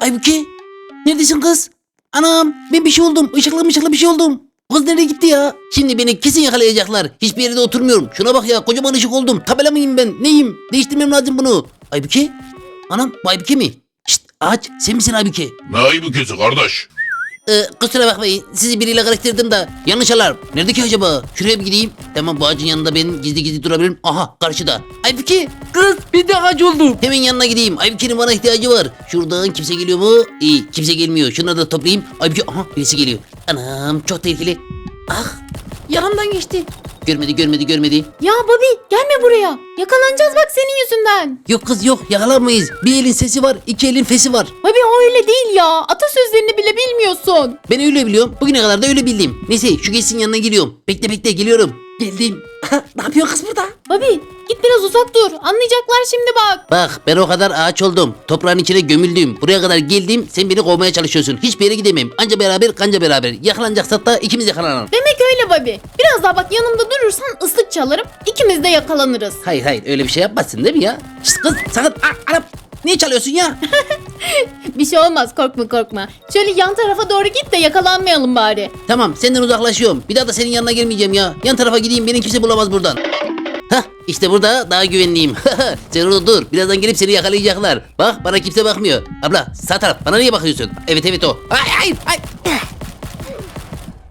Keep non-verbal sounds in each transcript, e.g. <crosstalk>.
Aybüke. Neredesin kız? Anam ben bir şey oldum. Işıklı mışıklı bir şey oldum. Kız nereye gitti ya? Şimdi beni kesin yakalayacaklar. Hiçbir yerde oturmuyorum. Şuna bak ya kocaman ışık oldum. Tabela mıyım ben? Neyim? Değiştirmem lazım bunu. Aybüke? Anam bu Aybüke mi? Şşt ağaç sen misin Aybüke? Ne ayıbı kardeş? Ee, kusura bakmayın sizi biriyle karıştırdım da yanlış alarm. Nerede ki acaba? Şuraya bir gideyim. Tamam bu ağacın yanında ben gizli gizli durabilirim. Aha karşıda. Aybüke kız bir de ağaç oldum. Hemen yanına gideyim. Aybüke'nin bana ihtiyacı var. Şuradan kimse geliyor mu? İyi kimse gelmiyor. Şunları da toplayayım. Aybüke aha birisi geliyor. Anam çok tehlikeli. Ah yanımdan geçti. Görmedi görmedi görmedi. Ya Bobby gelme buraya. Yakalanacağız bak senin yüzünden. Yok kız yok yakalanmayız. Bir elin sesi var iki elin fesi var. Bobby o öyle değil ya. Atasözlerini bile bilmiyorsun. Ben öyle biliyorum. Bugüne kadar da öyle bildim. Neyse şu geçsin yanına geliyorum. Bekle bekle geliyorum. Geldim. <laughs> ne yapıyor kız burada? Bobby git biraz uzak dur. Anlayacaklar şimdi bak. Bak ben o kadar ağaç oldum. Toprağın içine gömüldüm. Buraya kadar geldim. Sen beni kovmaya çalışıyorsun. Hiçbir yere gidemem. Anca beraber kanca beraber. Yakalanacaksak da ikimiz yakalanalım. Demek öyle Bobby. Biraz daha bak yanımda durursan ıslık çalarım. İkimiz de yakalanırız. Hayır hayır öyle bir şey yapmazsın değil mi ya? Şşt kız sakın. Aa, anam. Niye çalıyorsun ya? <laughs> Bir şey olmaz korkma korkma. Şöyle yan tarafa doğru git de yakalanmayalım bari. tamam senden uzaklaşıyorum. Bir daha da senin yanına gelmeyeceğim ya. Yan tarafa gideyim beni kimse bulamaz buradan. İşte burada daha güvenliyim. <laughs> Orada dur. Birazdan gelip seni yakalayacaklar. Bak bana kimse bakmıyor. Abla sağ taraf bana niye bakıyorsun? Evet evet o. Ay ay ay.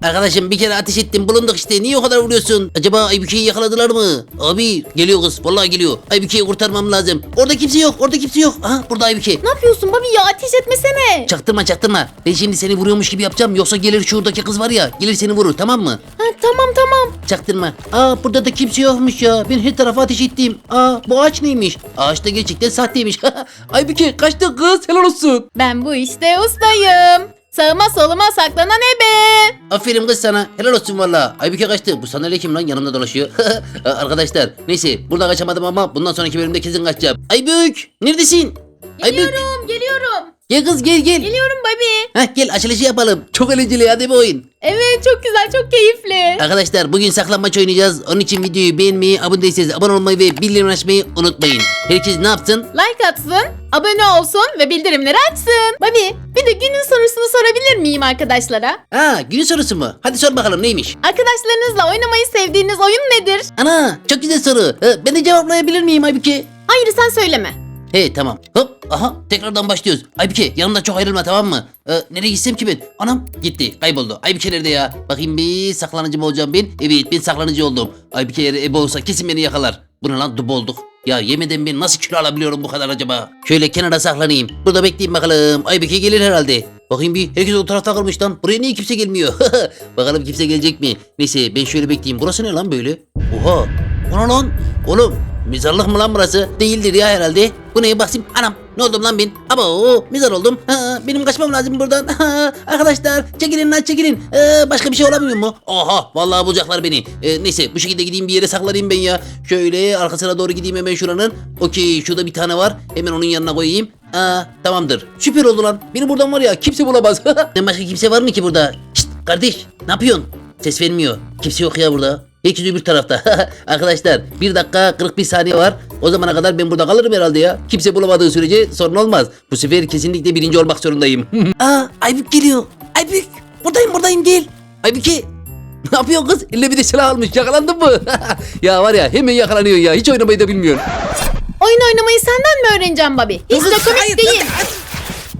Arkadaşım bir kere ateş ettim bulunduk işte niye o kadar vuruyorsun? Acaba Aybüke'yi yakaladılar mı? Abi geliyor kız vallahi geliyor. Aybüke'yi kurtarmam lazım. Orada kimse yok orada kimse yok. Aha burada Aybüke. Ne yapıyorsun Bobby ya ateş etmesene. Çaktırma çaktırma. Ben şimdi seni vuruyormuş gibi yapacağım. Yoksa gelir şuradaki kız var ya. Gelir seni vurur tamam mı? Ha, tamam tamam. Çaktırma. Aa burada da kimse yokmuş ya. Ben her tarafa ateş ettim. Aa bu ağaç neymiş? Ağaç da gerçekten sahteymiş. <laughs> Aybüke kaçtı kız helal olsun. Ben bu işte ustayım. Sağıma soluma saklanan ebe. Aferin kız sana. Helal olsun valla. Aybüke kaçtı. Bu sandalye kim lan yanımda dolaşıyor. <laughs> Arkadaşlar neyse burada kaçamadım ama bundan sonraki bölümde kesin kaçacağım. Aybük neredesin? Aybük Geliyorum geliyorum. Gel kız gel gel. Geliyorum Bobby. Heh, gel açılışı yapalım. Çok eğlenceli hadi bir oyun. Evet çok güzel çok keyifli. Arkadaşlar bugün saklanmaç oynayacağız. Onun için videoyu beğenmeyi, abone değilseniz abone olmayı ve bildirim açmayı unutmayın. Herkes ne yapsın? Like atsın, abone olsun ve bildirimleri açsın. Bobby bir de günün sorusunu sorabilir miyim arkadaşlara? Aa günün sorusu mu? Hadi sor bakalım neymiş? Arkadaşlarınızla oynamayı sevdiğiniz oyun nedir? Ana çok güzel soru. Ee, ben de cevaplayabilir miyim Aybüke? Hayır sen söyleme. He tamam. Hop aha tekrardan başlıyoruz. Aybüke yanımda çok ayrılma tamam mı? Ee, nereye gitsem ki ben? Anam gitti kayboldu. Aybüke nerede ya? Bakayım bir saklanıcı mı olacağım ben? Evet ben saklanıcı oldum. Aybüke eğer ebe olsa kesin beni yakalar. Bu ne lan dub olduk. Ya yemeden ben nasıl kilo alabiliyorum bu kadar acaba? Şöyle kenara saklanayım. Burada bekleyeyim bakalım. Aybüke gelir herhalde. Bakayım bir herkes o tarafta kalmış lan. Buraya niye kimse gelmiyor? <laughs> bakalım kimse gelecek mi? Neyse ben şöyle bekleyeyim. Burası ne lan böyle? Oha. O lan? Oğlum Mezarlık mı lan burası? Değildir ya herhalde. Bu neye basayım? Anam ne oldum lan ben? Abo mezar oldum. Ha, benim kaçmam lazım buradan. <laughs> Ha, arkadaşlar çekilin lan çekilin. Ee, başka bir şey olamıyor mu? Oha vallahi bulacaklar beni. Ee, neyse bu şekilde gideyim bir yere saklanayım ben ya. Şöyle arkasına doğru gideyim hemen şuranın. Okey şurada bir tane var. Hemen onun yanına koyayım. Aa, tamamdır. Süper oldu lan. Beni buradan var ya kimse bulamaz. <laughs> Ne başka kimse var mı ki burada? Şşt kardeş ne yapıyorsun? Ses vermiyor. Kimse yok ya burada. Herkes öbür tarafta. <laughs> Arkadaşlar bir dakika 41 saniye var. O zamana kadar ben burada kalırım herhalde ya. Kimse bulamadığı sürece sorun olmaz. Bu sefer kesinlikle birinci olmak zorundayım. <laughs> Aa Aybük geliyor. Aybük buradayım buradayım gel. Aybüke <laughs> ne yapıyorsun kız? Eline bir de silah almış. Yakalandın mı? ya var ya hemen yakalanıyor ya. Hiç oynamayı da bilmiyorsun. Oyun oynamayı senden mi öğreneceğim Bobby? Hiç de komik değil.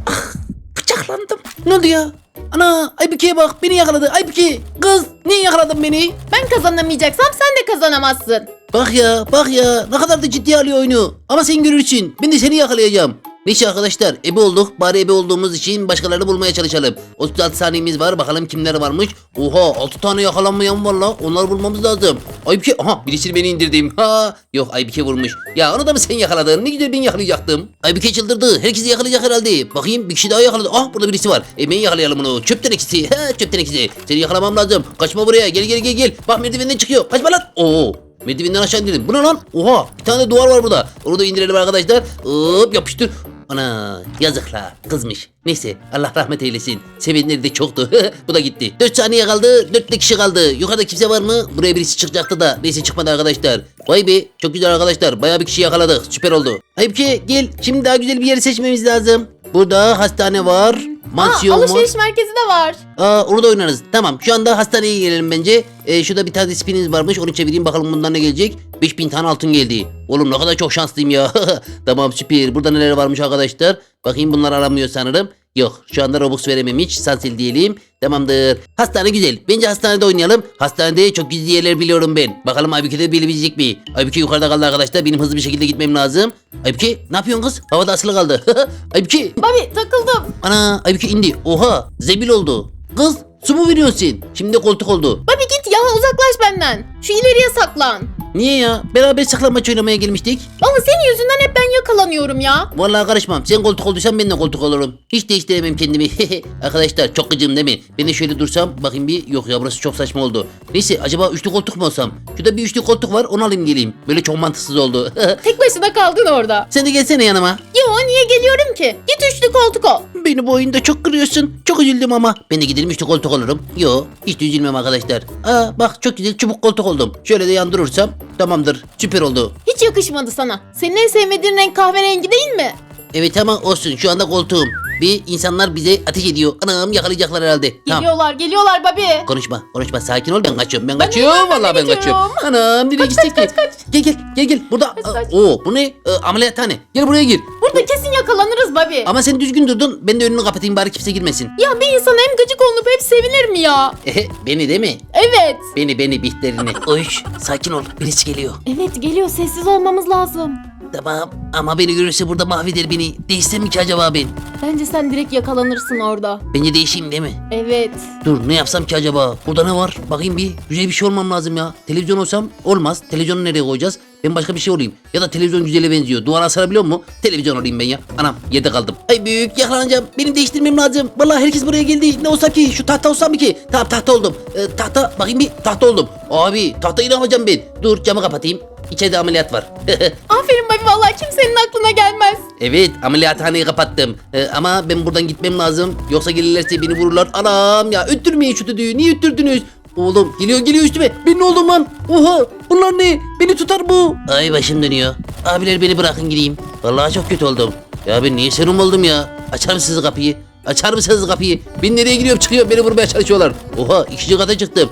Ah, bıçaklandım. Ne oldu ya? Ana Aybüke'ye bak beni yakaladı. Aybüke kız niye yakaladın beni? Ben kazanamayacaksam sen de kazanamazsın. Bak ya bak ya ne kadar da ciddi alıyor oyunu. Ama sen görürsün ben de seni yakalayacağım. Neyse arkadaşlar ebe olduk. Bari ebe olduğumuz için başkalarını bulmaya çalışalım. 36 saniyemiz var bakalım kimler varmış. Oha 6 tane yakalanmayan var la. Onları bulmamız lazım. Aybike aha birisini beni indirdim. Ha yok Aybike vurmuş. Ya onu da mı sen yakaladın? Ne güzel ben yakalayacaktım. Aybike çıldırdı. Herkesi yakalayacak herhalde. Bakayım bir kişi daha yakaladı. Ah burada birisi var. Ben yakalayalım onu. Çöp tenekesi. Ha çöp tenekesi. Seni yakalamam lazım. Kaçma buraya. Gel gel gel gel. Bak merdivenden çıkıyor. Kaçma lan. Oo. Merdivenden aşağı indirdim. Bu ne lan? Oha bir tane duvar var burada. Onu da indirelim arkadaşlar. Hop yapıştır. Ana yazıklar kızmış. Neyse Allah rahmet eylesin. Sevenleri de çoktu. <laughs> Bu da gitti. 4 saniye kaldı. 4 de kişi kaldı. Yukarıda kimse var mı? Buraya birisi çıkacaktı da. Neyse çıkmadı arkadaşlar. Vay be çok güzel arkadaşlar. Bayağı bir kişi yakaladık. Süper oldu. Aybüke gel. Şimdi daha güzel bir yeri seçmemiz lazım. Burada hastane var. Aa, Mansiyon var. alışveriş merkezi de var. Aa, orada oynarız. Tamam şu anda hastaneye gelelim bence. Ee, şurada bir tane spininiz varmış. Onu çevireyim bakalım bundan ne gelecek. 5000 tane altın geldi. Oğlum ne kadar çok şanslıyım ya. <laughs> tamam süper. Burada neler varmış arkadaşlar. Bakayım bunlar aramıyor sanırım. Yok şu anda Robux veremem hiç. Sansil diyelim. Tamamdır. Hastane güzel. Bence hastanede oynayalım. Hastanede çok gizli yerler biliyorum ben. Bakalım Aybüke de bilebilecek mi? Aybüke yukarıda kaldı arkadaşlar. Benim hızlı bir şekilde gitmem lazım. Aybüke ne yapıyorsun kız? Havada asılı kaldı. <laughs> Aybüke Bobby takıldım. Ana Aybüke indi. Oha zebil oldu. Kız su mu veriyorsun? Şimdi koltuk oldu. Bobby git ya uzaklaş benden. Şu ileriye saklan. Niye ya? Beraber saklanmaç oynamaya gelmiştik. Ama senin yüzünden hep ben yakalanıyorum ya. Vallahi karışmam. Sen koltuk olduysan ben de koltuk olurum. Hiç değiştiremem kendimi. <laughs> Arkadaşlar çok gıcım değil mi? Ben de şöyle dursam bakayım bir. Yok ya burası çok saçma oldu. Neyse acaba üçlü koltuk mu olsam? Şurada bir üçlü koltuk var onu alayım geleyim. Böyle çok mantıksız oldu. <laughs> Tek başına kaldın orada. Sen de gelsene yanıma. Yo niye geliyorum ki? Git üçlü koltuk ol. Beni bu oyunda çok kırıyorsun. Çok üzüldüm ama. Ben de gidelim üçlü koltuk olurum. Yo hiç üzülmem arkadaşlar. Aa bak çok güzel çubuk koltuk oldum. Şöyle de yandırırsam tamamdır. Süper oldu. Hiç yakışmadı sana. Senin en sevmediğin renk kahverengi değil mi? Evet ama olsun şu anda koltuğum. Ve insanlar bize ateş ediyor. Anam yakalayacaklar herhalde. Tamam. Geliyorlar geliyorlar Bobby. Konuşma konuşma sakin ol ben kaçıyorum ben Ben kaçıyorum vallahi ben gidiyorum. kaçıyorum. Anam nereye gidecek ki? Gel gel gel gel burada. Kaç, kaç. Oo bu ne? Ee, ameliyathane. Gel buraya gir. Burada kesin yakalanırız Bobby. Ama sen düzgün durdun ben de önünü kapatayım bari kimse girmesin. Ya bir insan hem gıcık olup hep sevinir mi ya? <laughs> Ehe beni değil mi? Evet. Beni beni bihterini. <laughs> Oş sakin ol birisi geliyor. Evet geliyor sessiz olmamız lazım. Tamam ama beni görürse burada mahveder beni. Değişsem mi ki acaba ben? Bence sen direkt yakalanırsın orada. Bence değişeyim değil mi? Evet. Dur ne yapsam ki acaba? Burada ne var? Bakayım bir. Güzel bir şey olmam lazım ya. Televizyon olsam olmaz. Televizyonu nereye koyacağız? Ben başka bir şey olayım. Ya da televizyon güzele benziyor. Duvara asarabiliyor mu? Televizyon olayım ben ya. Anam yerde kaldım. Ay büyük yakalanacağım. Benim değiştirmem lazım. Vallahi herkes buraya geldi. Ne olsam ki? Şu tahta olsam mı ki? Tamam tahta oldum. Ee, tahta bakayım bir tahta oldum. Abi tahtayı ne yapacağım ben? Dur camı kapatayım. İçeride ameliyat var. <laughs> Aferin Bobby vallahi kimsenin aklına gelmez. Evet ameliyathaneyi kapattım. Ee, ama ben buradan gitmem lazım. Yoksa gelirlerse beni vururlar. Anam ya öttürmeyin şu düdüğü. Niye öttürdünüz? Oğlum geliyor geliyor üstüme. Ben ne oldum lan? Oha bunlar ne? Beni tutar bu. Ay başım dönüyor. Abiler beni bırakın gideyim. Vallahi çok kötü oldum. Ya ben niye serum oldum ya? Açar mısınız kapıyı? Açar mısınız kapıyı? Ben nereye giriyorum çıkıyorum beni vurmaya çalışıyorlar. Oha ikinci kata çıktım.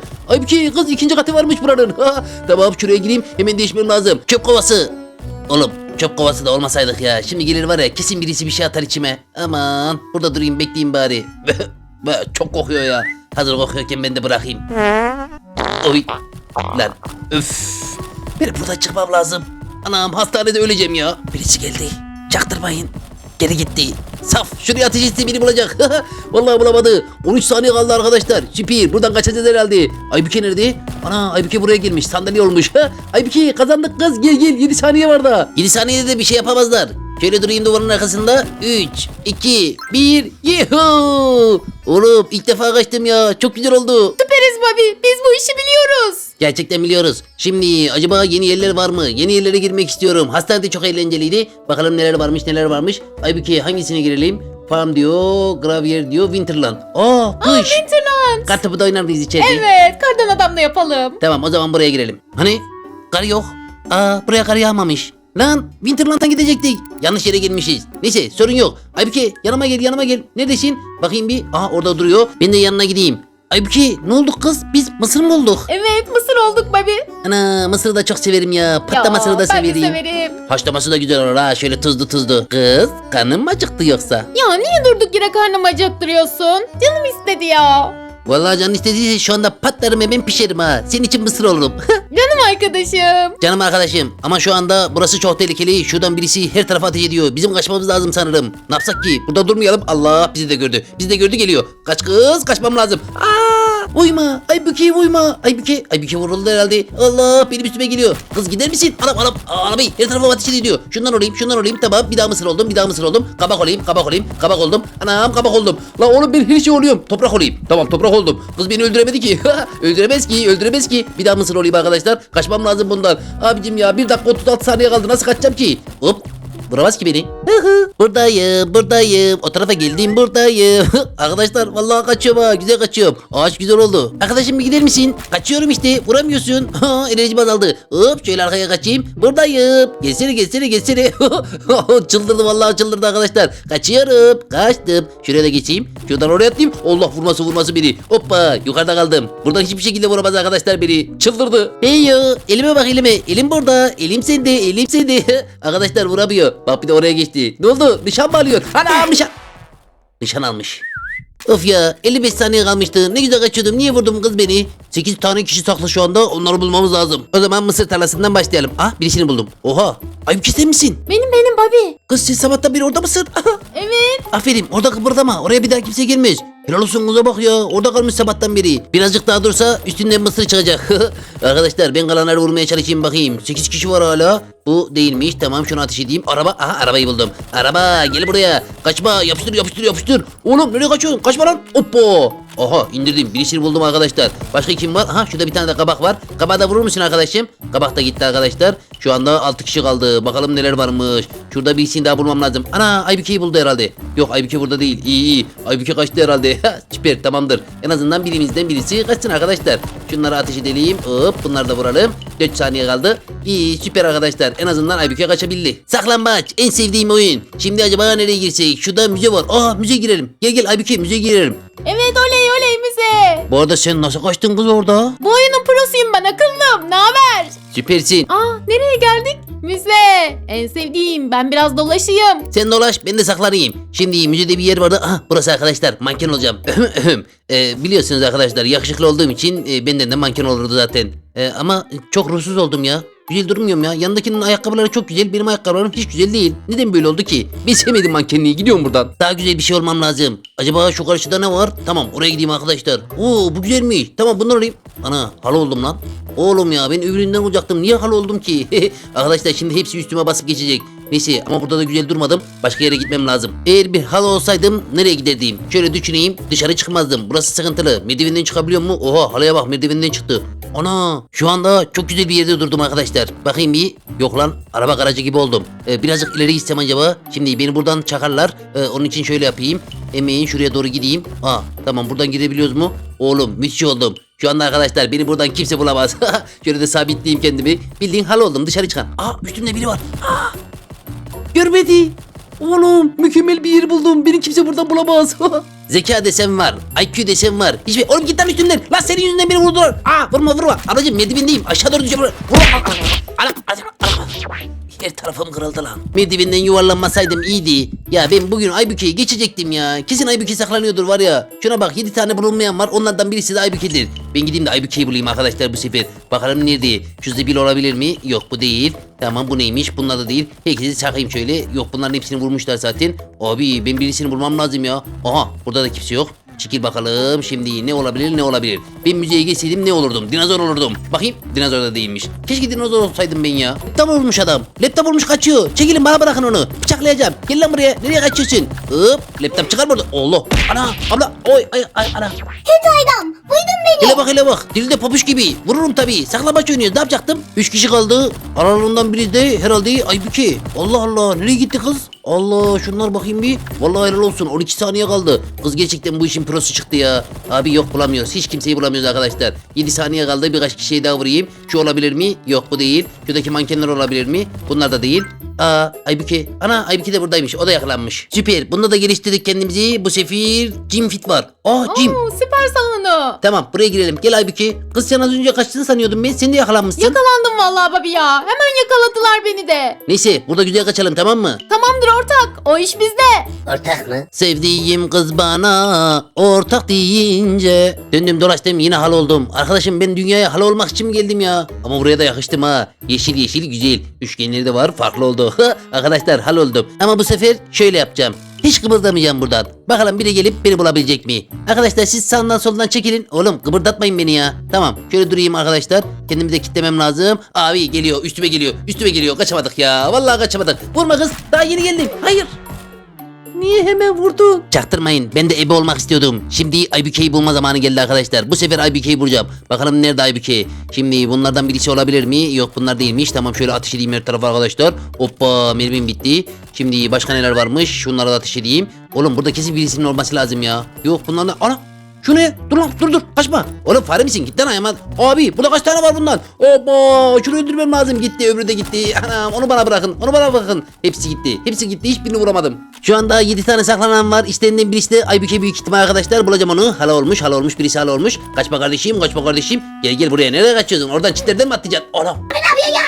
Şey, kız ikinci katı varmış buranın. <laughs> Tamam şuraya gireyim hemen değişmem lazım. Çöp kovası. Oğlum çöp kovası da olmasaydık ya. Şimdi gelir var ya kesin birisi bir şey atar içime. Aman burada durayım bekleyeyim bari. <laughs> Çok kokuyor ya. Hazır kokuyorken ben de bırakayım. Oy. Lan öf. Benim buradan çıkmam lazım. Anam hastanede öleceğim ya. Birisi geldi. Çaktırmayın. Geri gitti. Saf şuraya ateş etse beni bulacak. <laughs> Vallahi bulamadı. 13 saniye kaldı arkadaşlar. Süper. Buradan kaçacağız herhalde. Aybüke nerede? Ana Aybüke buraya gelmiş. Sandalye olmuş. <laughs> Aybüke kazandık kız. Gel gel. 7 saniye var daha. 7 saniyede de bir şey yapamazlar. Şöyle durayım duvarın arkasında. 3, 2, 1. Yuhuu. Oğlum ilk defa kaçtım ya. Çok güzel oldu. Süperiz Bobby biz bu işi biliyoruz. Gerçekten biliyoruz. Şimdi acaba yeni yerler var mı? Yeni yerlere girmek istiyorum. Hastanede çok eğlenceliydi. Bakalım neler varmış neler varmış. Aybüke hangisine girelim? Farm diyor, Gravier diyor, Winterland. Aa, kış. Winterland. Kartopu da oynar mıyız içeride? Evet kardan adam da yapalım. Tamam o zaman buraya girelim. Hani? Kar yok. Aa buraya kar yağmamış. Lan Winterland'a gidecektik. Yanlış yere gelmişiz. Neyse sorun yok. Aybüke yanıma gel yanıma gel. Neredesin? Bakayım bir. Aa orada duruyor. Ben de yanına gideyim. Aybüke ne olduk kız? Biz mısır mı olduk? Evet mısır olduk Bobby. Ana mısırı da çok severim ya. Patlamasını da ben severim. de severim. Haşlaması da güzel olur ha. Şöyle tuzlu tuzlu. Kız kanın mı acıktı yoksa? Ya niye durduk yere karnımı acıktırıyorsun? Canım istedi ya. Vallahi canın istediyse şu anda patlarım hemen pişerim ha. Senin için mısır olurum. <laughs> Canım arkadaşım. Canım arkadaşım ama şu anda burası çok tehlikeli. Şuradan birisi her tarafa ateş ediyor. Bizim kaçmamız lazım sanırım. Ne yapsak ki? Burada durmayalım. Allah bizi de gördü. Bizi de gördü geliyor. Kaç kız kaçmam lazım. Aa, uyma. Aybüke uyma. Aybüke. Aybüke vuruldu herhalde. Allah benim üstüme geliyor. Kız gider misin? Anam anam. Arabayı her tarafa ateş ediyor. Şundan olayım şundan olayım. Tamam bir daha mısır oldum. Bir daha mısır oldum. Kabak olayım kabak olayım. Kabak oldum. Anam kabak oldum. La oğlum ben her şey oluyorum. Toprak olayım. Tamam toprak oldum. Kız beni öldüremedi ki. <laughs> öldüremez ki. Öldüremez ki. Bir daha mısır olayım arkadaşlar. Kaçmam lazım bundan. Abicim ya 1 dakika 36 saniye kaldı. Nasıl kaçacağım ki? Hop. Vuramaz ki beni. Buradayım buradayım. O tarafa geldim buradayım. Arkadaşlar vallahi kaçıyorum ha. Güzel kaçıyorum. Ağaç güzel oldu. Arkadaşım bir gider misin? Kaçıyorum işte. Vuramıyorsun. Enerjim azaldı. Hop şöyle arkaya kaçayım. Buradayım. Gelsene gelsene gelsene. <laughs> çıldırdı vallahi çıldırdı arkadaşlar. Kaçıyorum. Kaçtım. Şuraya da geçeyim. Şuradan oraya atlayayım. Allah vurması vurması beni. Hoppa yukarıda kaldım. Buradan hiçbir şekilde vuramaz arkadaşlar beni. Çıldırdı. Hey yo. Elime bak elime. Elim burada. Elim sende. Elim sende. arkadaşlar vuramıyor. Bak bir de oraya geçti. Ne oldu? Nişan mı alıyor? Ana nişan. Nişan almış. Of ya 55 saniye kalmıştı. Ne güzel kaçıyordum. Niye vurdun kız beni? 8 tane kişi saklı şu anda. Onları bulmamız lazım. O zaman mısır tarlasından başlayalım. Ah birisini buldum. Oha. Ayıp sen misin? Benim benim Bobby. Kız sen sabahtan beri orada mısın? <laughs> Evet. Aferin orada kıpırdama. Oraya bir daha kimse gelmez. Helal olsun kıza bak ya. Orada kalmış sabahtan beri. Birazcık daha dursa üstünden mısır çıkacak. <laughs> Arkadaşlar ben kalanları vurmaya çalışayım bakayım. 8 kişi var hala. Bu değilmiş. Tamam şunu ateş edeyim. Araba. Aha arabayı buldum. Araba gel buraya. Kaçma. Yapıştır yapıştır yapıştır. Oğlum nereye kaçıyorsun? Kaçma lan. Hoppa. Aha indirdim. Birisini buldum arkadaşlar. Başka kim var? Aha şurada bir tane de kabak var. Kabağı da vurur musun arkadaşım? Kabak da gitti arkadaşlar. Şu anda 6 kişi kaldı. Bakalım neler varmış. Şurada birisini daha bulmam lazım. Ana Aybüke'yi buldu herhalde. Yok Aybüke burada değil. İyi iyi. Aybüke kaçtı herhalde. <laughs> Süper tamamdır. En azından birimizden birisi kaçsın arkadaşlar. Şunları ateş edelim. Hop bunları da vuralım. 4 saniye kaldı. İyi süper arkadaşlar. En azından Aybüke kaçabildi. Saklambaç en sevdiğim oyun. Şimdi acaba nereye girsek? Şurada müze var. Aa müze girelim. Gel gel Aybüke müze girelim. Evet oley. Bu arada sen nasıl kaçtın kız orada? Bu oyunun prosuyum ben akıllım. Ne haber? Süpersin. Aa nereye geldik? Müze. En sevdiğim. Ben biraz dolaşayım. Sen dolaş ben de saklanayım. Şimdi müzede bir yer vardı. Ah burası arkadaşlar manken olacağım. <laughs> Ee, biliyorsunuz arkadaşlar yakışıklı olduğum için e, benden de manken olurdu zaten. Ee, ama çok ruhsuz oldum ya. Güzel durmuyorum ya. Yanındakinin ayakkabıları çok güzel. Benim ayakkabılarım hiç güzel değil. Neden böyle oldu ki? Ben sevmedim mankenliği. Gidiyorum buradan. Daha güzel bir şey olmam lazım. Acaba şu karşıda ne var? Tamam oraya gideyim arkadaşlar. Oo bu güzelmiş. Tamam bunları alayım. Ana halı oldum lan. Oğlum ya ben öbüründen olacaktım. Niye halı oldum ki? <laughs> arkadaşlar şimdi hepsi üstüme basıp geçecek. Neyse ama burada da güzel durmadım. Başka yere gitmem lazım. Eğer bir halı olsaydım nereye giderdim? Şöyle düşüneyim. Dışarı çıkmazdım. Burası sıkıntılı. Merdivenden çıkabiliyor mu? Oha halıya bak merdivenden çıktı. Ana şu anda çok güzel bir yerde durdum arkadaşlar. Bakayım bir. Yok lan araba garajı gibi oldum. Ee, birazcık ileri gitsem acaba. Şimdi beni buradan çakarlar. Ee, onun için şöyle yapayım. Emeğin şuraya doğru gideyim. Aa tamam buradan gidebiliyoruz mu? Oğlum müthiş oldum. Şu anda arkadaşlar beni buradan kimse bulamaz. <laughs> şöyle de sabitleyeyim kendimi. Bildiğin halı oldum dışarı çıkan. Aa üstümde biri var. Aa, görmedi. Oğlum mükemmel bir yer buldum. Beni kimse buradan bulamaz. <laughs> Zeka desem var. IQ desem var. Hiçbir... Oğlum git lan üstümden. Lan senin yüzünden beni vurdular. Aa vurma vurma. Ablacım merdivendeyim. Aşağı doğru düşüyorum. Vurma. Anam, anam, anam. Her tarafım kırıldı lan. Merdivenden yuvarlanmasaydım iyiydi. Ya ben bugün Aybüke'yi geçecektim ya. Kesin Aybüke saklanıyordur var ya. Şuna bak 7 tane bulunmayan var. Onlardan birisi de Aybüke'dir. Ben gideyim de Aybüke'yi bulayım arkadaşlar bu sefer. Bakalım nerede? Şu zibil olabilir mi? Yok bu değil. Tamam bu neymiş? Bunlar da değil. Herkesi çakayım şöyle. Yok bunların hepsini vurmuşlar zaten. Abi ben birisini bulmam lazım ya. Aha burada da kimse yok. Çekil bakalım şimdi ne olabilir ne olabilir. Ben müzeye geçseydim ne olurdum? Dinozor olurdum. Bakayım dinozor da değilmiş. Keşke dinozor olsaydım ben ya. Laptop olmuş adam. Laptop olmuş kaçıyor. Çekilin bana bırakın onu. Bıçaklayacağım. Gel lan buraya. Nereye kaçıyorsun? Hop laptop çıkar burada. Allah. Ana abla. Oy ay ay ana. Kötü adam. Buydun beni. Hele bak hele bak. Dilde papuç gibi. Vururum tabii. Saklambaç oynuyoruz. Ne yapacaktım? Üç kişi kaldı. Aralarından biri de herhalde Aybüke. Allah Allah. Nereye gitti kız? Allah şunlar bakayım bir. Vallahi helal olsun. 12 saniye kaldı. Kız gerçekten bu işin prosu çıktı ya. Abi yok bulamıyoruz. Hiç kimseyi bulamıyoruz arkadaşlar. 7 saniye kaldı. Birkaç kişiyi daha vurayım. Şu olabilir mi? Yok bu değil. Şuradaki mankenler olabilir mi? Bunlar da değil. Aa Aybüke. Ana Aybüke de buradaymış. O da yakalanmış. Süper. Bunda da geliştirdik kendimizi. Bu sefer Jim Fit var. Aa Jim. Oo, süper salonu. Tamam buraya girelim. Gel Aybüke. Kız sen az önce kaçtığını sanıyordum ben. Sen de yakalanmışsın. Yakalandım vallahi Bobby ya. Hemen yakaladılar beni de. Neyse burada güzel kaçalım tamam mı? Tamamdır ortak. O iş bizde. Ortak mı? Sevdiğim kız bana ortak deyince Döndüm dolaştım yine hal oldum. Arkadaşım ben dünyaya hal olmak için mi geldim ya? Ama buraya da yakıştım ha. Yeşil yeşil güzel. Üçgenleri de var farklı oldu. <laughs> Arkadaşlar hal oldum. Ama bu sefer şöyle yapacağım hiç kıpırdamayacağım buradan. Bakalım biri gelip beni bulabilecek mi? Arkadaşlar siz sağdan soldan çekilin. Oğlum kıpırdatmayın beni ya. Tamam şöyle durayım arkadaşlar. Kendimi de kitlemem lazım. Abi geliyor üstüme geliyor. Üstüme geliyor. Kaçamadık ya. Vallahi kaçamadık. Vurma kız. Daha yeni geldim. Hayır. Niye hemen vurdun. Çaktırmayın. Ben de ebe olmak istiyordum. Şimdi Aybüke'yi bulma zamanı geldi arkadaşlar. Bu sefer Aybüke'yi bulacağım. Bakalım nerede Aybüke? Şimdi bunlardan birisi olabilir mi? Yok bunlar değilmiş. Tamam şöyle ateş edeyim her tarafa arkadaşlar. Hoppa mermim bitti. Şimdi başka neler varmış? Şunlara da ateş edeyim. Oğlum burada kesin birisinin olması lazım ya. Yok bunlarla... Ana! Şu ne? Dur lan dur dur kaçma. Oğlum fare misin? Git lan ayağıma. Abi burada kaç tane var bundan? Hoppa şunu öldürmem lazım. Gitti öbürü de gitti. <laughs> Anam onu bana bırakın. Onu bana bırakın. Hepsi gitti. Hepsi gitti. Hiçbirini vuramadım. Şu anda 7 tane saklanan var. İşlerinden birisi de Aybüke büyük ihtimal arkadaşlar. Bulacağım onu. Hala olmuş hala olmuş. Birisi hala olmuş. Kaçma kardeşim kaçma kardeşim. Gel gel buraya. Nereye kaçıyorsun? Oradan çitlerden mi atlayacaksın? Oğlum. Ayağım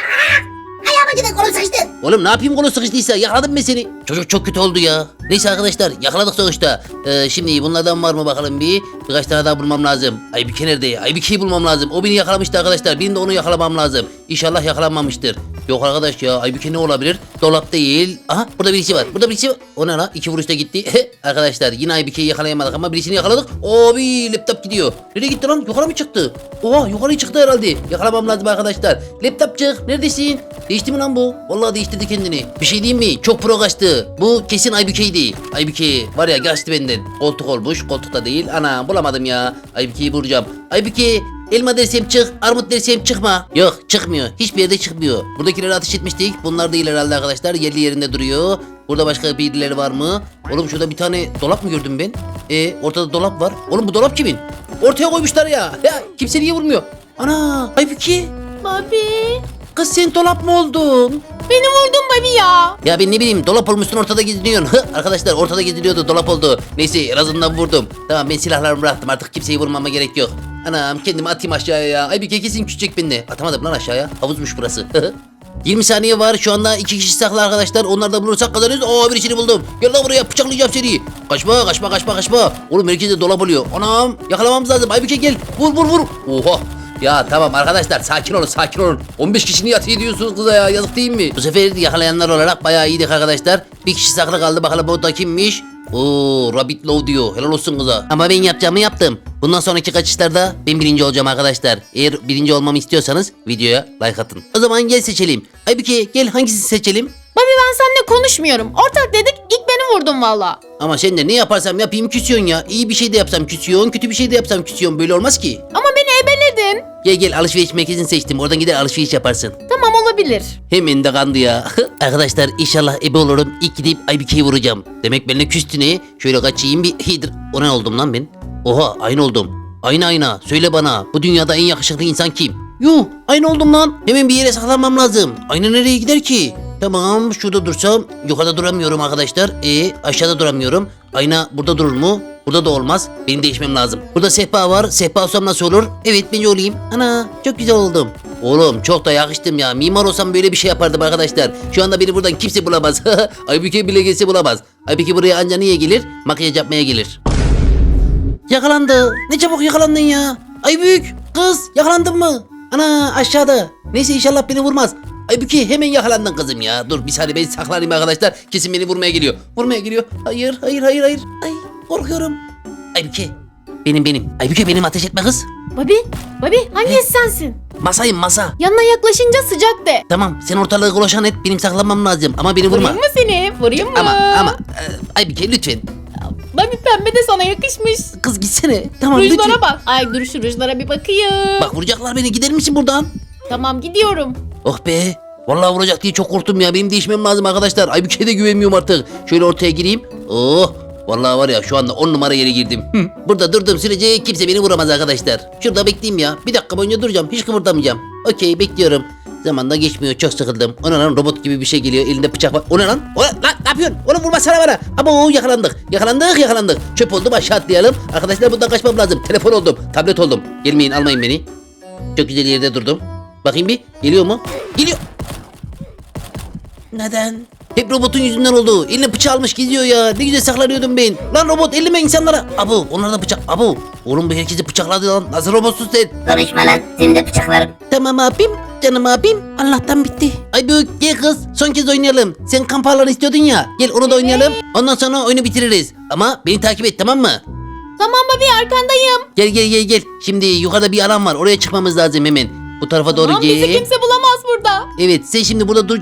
acıdı kolum sıkıştı. Oğlum ne yapayım kolu sıkıştıysa yakaladım ben seni. Çocuk çok kötü oldu ya. Neyse arkadaşlar yakaladık sonuçta. Ee, şimdi bunlardan var mı bakalım bir. Birkaç tane daha bulmam lazım. Aybüke nerede? Aybüke'yi bulmam lazım. O beni yakalamıştı arkadaşlar. Benim de onu yakalamam lazım. İnşallah yakalanmamıştır. Yok arkadaş ya Aybüke ne olabilir? Dolap değil. Aha burada birisi var. Burada birisi var. O ne la? İki vuruşta gitti. <laughs> arkadaşlar yine Aybüke'yi yakalayamadık ama birisini yakaladık. Abi laptop gidiyor. Nereye gitti lan? Yukarı mı çıktı? Oha yukarı çıktı herhalde. Yakalamam lazım arkadaşlar. Laptopçık neredesin? Değişti mi lan bu? Vallahi değiştirdi kendini. Bir şey diyeyim mi? Çok pro kaçtı. Bu kesin Aybüke'ydi. Aybüke var ya kaçtı benden. Koltuk olmuş. Koltukta değil. Ana bulamadım ya. Aybüke'yi vuracağım. Aybüke elma dersem çık. Armut dersem çıkma. Yok çıkmıyor. Hiçbir yerde çıkmıyor. Buradakileri ateş etmiştik. Bunlar değil herhalde arkadaşlar. Yerli yerinde duruyor. Burada başka birileri var mı? Oğlum şurada bir tane dolap mı gördüm ben? E ortada dolap var. Oğlum bu dolap kimin? Ortaya koymuşlar ya. Ya kimse niye vurmuyor? Ana Aybüke. Bobby. Kız sen dolap mı oldun? Beni vurdun Bobby ya. Ya ben ne bileyim dolap olmuşsun ortada geziniyorsun. Hı, Arkadaşlar ortada geziniyordu dolap oldu. Neyse en azından vurdum. Tamam ben silahlarımı bıraktım artık kimseyi vurmama gerek yok. Anam kendimi atayım aşağıya ya. Ay bir kesin küçecek beni. Atamadım lan aşağıya. Havuzmuş burası. 20 saniye var şu anda iki kişi saklı arkadaşlar. Onları da bulursak kazanırız. Oo birisini buldum. Gel lan buraya bıçaklayacağım seni. Kaçma kaçma kaçma kaçma. Oğlum merkezde dolap oluyor. Anam yakalamamız lazım. Aybüke gel. Vur vur vur. Oha. Ya tamam arkadaşlar sakin olun sakin olun. 15 kişi niye atıyor diyorsunuz kıza ya yazık değil mi? Bu sefer yakalayanlar olarak bayağı iyiydik arkadaşlar. Bir kişi saklı kaldı bakalım o da kimmiş? Oo Rabbit Low diyor. Helal olsun kıza. Ama ben yapacağımı yaptım. Bundan sonraki kaçışlarda ben birinci olacağım arkadaşlar. Eğer birinci olmamı istiyorsanız videoya like atın. O zaman gel seçelim. Aybüke gel hangisini seçelim? Bobby ben seninle konuşmuyorum. Ortak dedik ilk beni vurdun valla. Ama sen de ne yaparsam yapayım küsüyorsun ya. İyi bir şey de yapsam küsüyorsun, kötü bir şey de yapsam küsüyorsun. Böyle olmaz ki. Ama beni ebeledin. Gel gel alışveriş merkezini seçtim. Oradan gider alışveriş yaparsın. Tamam olabilir. Hemen de kandı ya. <laughs> Arkadaşlar inşallah ebe olurum. İlk gidip Aybüke'yi vuracağım. Demek benimle küstü ne? Şöyle kaçayım bir <laughs> hidir. O ne oldum lan ben? Oha aynı oldum. Aynı ayna. Söyle bana bu dünyada en yakışıklı insan kim? Yuh aynı oldum lan. Hemen bir yere saklanmam lazım. Ayna nereye gider ki? Tamam şurada dursam yukarıda duramıyorum arkadaşlar. E aşağıda duramıyorum. Ayna burada durur mu? Burada da olmaz. Benim değişmem lazım. Burada sehpa var. Sehpa olsam nasıl olur? Evet bence olayım. Ana çok güzel oldum. Oğlum çok da yakıştım ya. Mimar olsam böyle bir şey yapardım arkadaşlar. Şu anda beni buradan kimse bulamaz. <laughs> Aybüke bile gelse bulamaz. Aybüke buraya anca niye gelir? Makyaj yapmaya gelir. Yakalandı. Ne çabuk yakalandın ya. Aybük kız yakalandın mı? Ana aşağıda. Neyse inşallah beni vurmaz. Aybüke hemen yakalandın kızım ya. Dur bir saniye ben saklanayım arkadaşlar. Kesin beni vurmaya geliyor. Vurmaya geliyor. Hayır hayır hayır hayır. Ay korkuyorum. Aybüke. Benim benim. Aybüke benim ateş etme kız. Bobby. Bobby hangisi sensin? Masayım masa. Yanına yaklaşınca sıcak de. Tamam sen ortalığı kolaşan et benim saklanmam lazım ama beni vurma. Vurayım mı seni? Vurayım mı? Ama ama e, Aybüke lütfen. Bobby pembe de sana yakışmış. Kız gitsene. Tamam Rujlara lütfen. bak. Ay dur şu rujlara bir bakayım. Bak vuracaklar beni gider misin buradan? Tamam gidiyorum. Oh be. Vallahi vuracak diye çok korktum ya. Benim değişmem lazım arkadaşlar. Aybüke'ye de güvenmiyorum artık. Şöyle ortaya gireyim. Oh. Vallahi var ya şu anda 10 numara yere girdim. Burada durduğum sürece kimse beni vuramaz arkadaşlar. Şurada bekleyeyim ya. Bir dakika boyunca duracağım. Hiç kıpırdamayacağım. Okey bekliyorum. Zaman da geçmiyor. Çok sıkıldım. O ne lan robot gibi bir şey geliyor. Elinde bıçak var. O ne lan? O ne lan? Ne yapıyorsun? Oğlum vurmasana bana. Ama yakalandık. Yakalandık yakalandık. Çöp oldum aşağı atlayalım. Arkadaşlar bundan kaçmam lazım. Telefon oldum. Tablet oldum. Gelmeyin almayın beni. Çok güzel yerde durdum. Bakayım bir. Geliyor mu? Geliyor. Neden? Hep robotun yüzünden oldu. Eline bıçağı almış gidiyor ya. Ne güzel saklanıyordum ben. Lan robot elleme insanlara. Abu onlar da bıçak. Abu. Oğlum bu herkesi bıçakladı lan. Nasıl robotsun sen? Konuşma lan seni de bıçaklarım. Tamam abim. Canım abim. Allah'tan bitti. Ay büyük gel kız. Son kez oynayalım. Sen kamp alanı istiyordun ya. Gel onu da oynayalım. Ondan sonra oyunu bitiririz. Ama beni takip et tamam mı? Tamam Bobby arkandayım. Gel gel gel gel. Şimdi yukarıda bir alan var. Oraya çıkmamız lazım hemen. Bu tarafa doğru Tamam gel. bizi kimse bulamaz burada. Evet sen şimdi burada dur.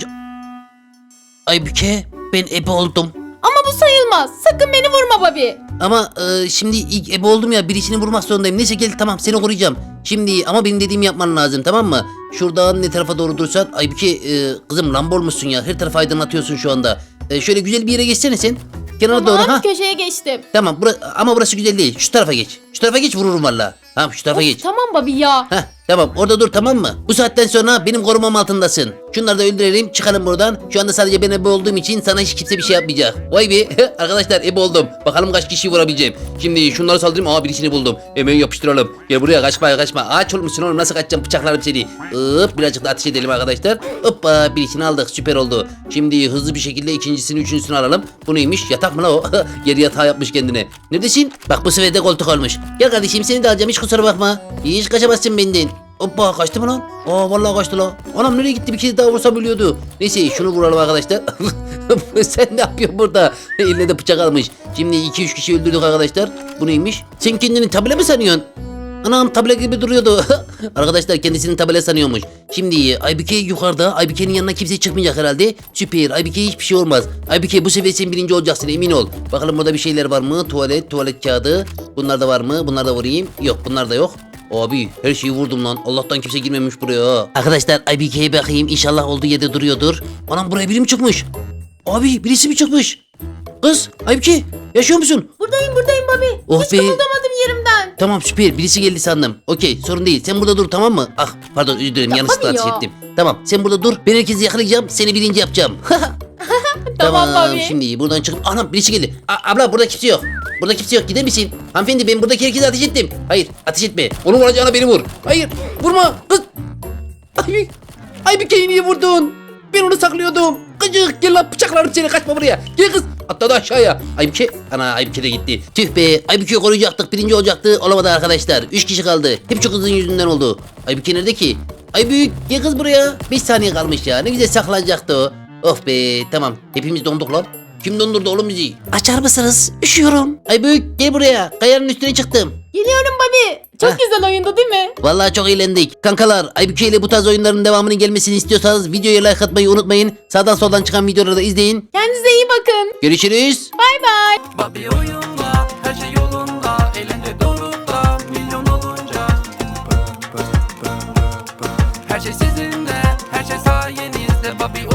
Aybüke ben ebe oldum. Ama bu sayılmaz. Sakın beni vurma Bobby. Ama e, şimdi ilk ebe oldum ya birisini vurmak zorundayım. Neyse gel tamam seni koruyacağım. Şimdi ama benim dediğimi yapman lazım tamam mı? Şuradan ne tarafa doğru dursan. Aybüke e, kızım lamba olmuşsun ya. Her tarafı aydınlatıyorsun şu anda. E, şöyle güzel bir yere geçsene sen. Kenara doğru Tamam ha. köşeye geçtim. Tamam bura, ama burası güzel değil. Şu tarafa geç. Şu tarafa geç vururum valla. Tamam şu tarafa Of, geç. tamam Bobby ya. Heh, tamam orada dur tamam mı? Bu saatten sonra benim korumam altındasın. Şunları da öldürelim çıkalım buradan. Şu anda sadece ben ebe olduğum için sana hiç kimse bir şey yapmayacak. Vay be <laughs> arkadaşlar ebe oldum. Bakalım kaç kişiyi vurabileceğim. Şimdi şunları saldırayım. Aa birisini buldum. Hemen yapıştıralım. Gel buraya kaçma kaçma. Aç olmuşsun oğlum nasıl kaçacağım bıçaklarım seni. Hop birazcık da ateş edelim arkadaşlar. Hoppa birisini aldık süper oldu. Şimdi hızlı bir şekilde ikincisini üçüncüsünü alalım. Bu neymiş yatak mı la o? <laughs> Geri yatağı yapmış kendine. Neredesin? Bak bu sefer de koltuk olmuş. Gel kardeşim seni de alacağım hiç kusura bakma. Hiç kaçamazsın benden. Hoppa kaçtı mı lan? Aa vallahi kaçtı lan. Anam nereye gitti bir kez daha vursam ölüyordu. Neyse şunu vuralım arkadaşlar. <laughs> Sen ne yapıyorsun burada? <laughs> Eline de bıçak almış. Şimdi 2-3 kişi öldürdük arkadaşlar. Bu neymiş? Sen kendini tabela mı sanıyorsun? Anam tabela gibi duruyordu. <laughs> Arkadaşlar kendisini tabela sanıyormuş. Şimdi Aybüke yukarıda. Aybüke'nin yanına kimse çıkmayacak herhalde. Süper. Aybüke hiçbir şey olmaz. Aybüke bu sefer sen birinci olacaksın emin ol. Bakalım burada bir şeyler var mı? Tuvalet, tuvalet kağıdı. Bunlar da var mı? Bunlar da vurayım. Yok bunlar da yok. Abi her şeyi vurdum lan. Allah'tan kimse girmemiş buraya. ha. Arkadaşlar Aybüke'ye bakayım. İnşallah olduğu yerde duruyordur. Anam buraya biri mi çıkmış? Abi birisi mi çıkmış? Kız Aybüke yaşıyor musun? Buradayım buradayım Bobby. Oh Hiç be. kımıldamadım yerimden. Tamam süper birisi geldi sandım. Okey sorun değil sen burada dur tamam mı? Ah pardon özür dilerim Ya yanlışlıkla ateş ya. ettim. Tamam sen burada dur ben herkesi yakalayacağım seni birinci yapacağım. <laughs> Tamam, Bobby. şimdi buradan çıkıp anam birisi geldi. A- abla burada kimse yok. Burada kimse yok gider misin? Hanımefendi ben buradaki herkese ateş ettim. Hayır ateş etme. Onu vuracağına beni vur. Hayır vurma kız. Ay, ay bir niye vurdun? Ben onu saklıyordum. Gıcık gel lan bıçaklarım seni kaçma buraya. Gel kız atladı aşağıya. Aybüke ana Aybüke de gitti. Tüh be Aybüke'yi koruyacaktık birinci olacaktı olamadı arkadaşlar. Üç kişi kaldı. Hep şu kızın yüzünden oldu. Aybüke nerede ki? Aybük gel kız buraya. 5 saniye kalmış ya ne güzel saklanacaktı o. Of be tamam hepimiz donduk lan. Kim dondurdu oğlum bizi? Açar mısınız? Üşüyorum. Aybük gel buraya. Kayanın üstüne çıktım. Geliyorum Bobby. Çok Heh. güzel oyundu değil mi? Vallahi çok eğlendik. Kankalar Aybüke ile bu tarz oyunların devamının gelmesini istiyorsanız videoya like atmayı unutmayın. Sağdan soldan çıkan videoları da izleyin. Kendinize iyi bakın. Görüşürüz. Bay bay. Bobby oyunda her şey yolunda Eğlence dorukta milyon olunca Her şey sizinle her şey sayenizde Bobby oyunda